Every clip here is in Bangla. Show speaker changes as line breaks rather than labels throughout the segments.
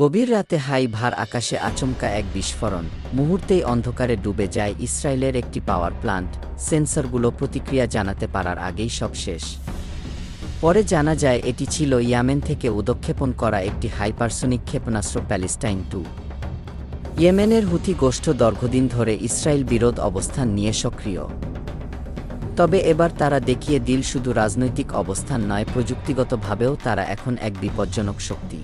গভীর রাতে হাই ভার আকাশে আচমকা এক বিস্ফোরণ। মুহূর্তেই অন্ধকারে ডুবে যায় ইসরায়েলের একটি পাওয়ার প্লান্ট। সেন্সরগুলো প্রতিক্রিয়া জানাতে পারার আগেই সব শেষ। পরে জানা যায় এটি ছিল ইয়ামেন থেকে উদক্ষেপণ করা একটি হাইপারসোনিক ক্ষেপণাস্ত্র প্যালেস্টাইন টু। ইয়েমেনের হুথি গোষ্ঠ দীর্ঘদিন ধরে ইসরায়েল বিরোধ অবস্থান নিয়ে সক্রিয়। তবে এবার তারা দেখিয়ে দিল শুধু রাজনৈতিক অবস্থান নয়, প্রযুক্তিগতভাবেও তারা এখন এক বিপজ্জনক শক্তি।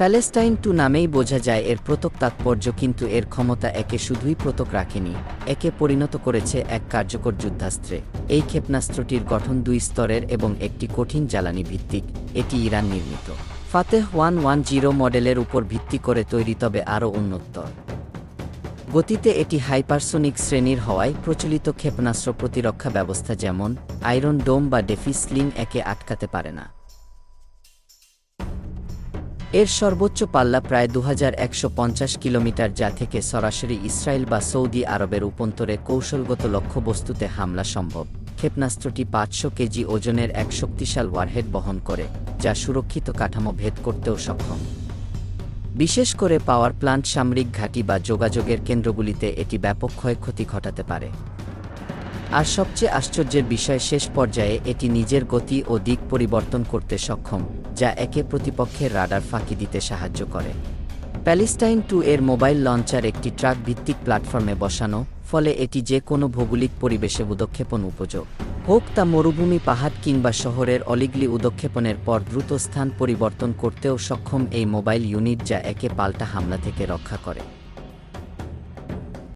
প্যালেস্টাইন টু নামেই বোঝা যায় এর প্রতক তাৎপর্য, কিন্তু এর ক্ষমতা একে শুধুই প্রতক রাখেনি, একে পরিণত করেছে এক কার্যকর যুদ্ধাস্ত্রে। এই ক্ষেপণাস্ত্রটির গঠন দুই স্তরের এবং একটি কঠিন জ্বালানি ভিত্তিক, এটি ইরান নির্মিত। ফাতেহ ওয়ান ওয়ান জিরো মডেলের উপর ভিত্তি করে তৈরি তবে আরও উন্নতর গতিতে এটি হাইপারসোনিক শ্রেণির হওয়ায় প্রচলিত ক্ষেপণাস্ত্র প্রতিরক্ষা ব্যবস্থা যেমন আয়রন ডোম বা ডেফিসলিং একে আটকাতে পারে না। এর সর্বোচ্চ পাল্লা প্রায় দু হাজার একশো পঞ্চাশ কিলোমিটার, যা থেকে সরাসরি ইসরায়েল বা সৌদি আরবের উপন্তরে কৌশলগত লক্ষ্যবস্তুতে হামলা সম্ভব। ক্ষেপণাস্ত্রটি পাঁচশো কেজি ওজনের এক শক্তিশাল ওয়ারহেড বহন করে, যা সুরক্ষিত কাঠামো ভেদ করতেও সক্ষম। বিশেষ করে পাওয়ার প্লান্ট, সামরিক ঘাঁটি বা যোগাযোগের কেন্দ্রগুলিতে এটি ব্যাপক ক্ষয়ক্ষতি ঘটাতে পারে। আর সবচেয়ে আশ্চর্যের বিষয়, শেষ পর্যায়ে এটি নিজের গতি ও দিক পরিবর্তন করতে সক্ষম। যা একে প্রতিপক্ষের রাডার ফাঁকি দিতে সাহায্য করে। প্যালেস্টাইন টু এর মোবাইল লঞ্চার একটি ট্রাক ভিত্তিক প্ল্যাটফর্মে বসানো, ফলে এটি যে কোনো ভৌগোলিক পরিবেশে উদক্ষেপণ উপযোগ। হোক তা মরুভূমি, পাহাড় কিংবা শহরের অলিগলি উদক্ষেপণের পর দ্রুত স্থান পরিবর্তন করতেও সক্ষম এই মোবাইল ইউনিট যা একে পাল্টা হামলা থেকে রক্ষা করে।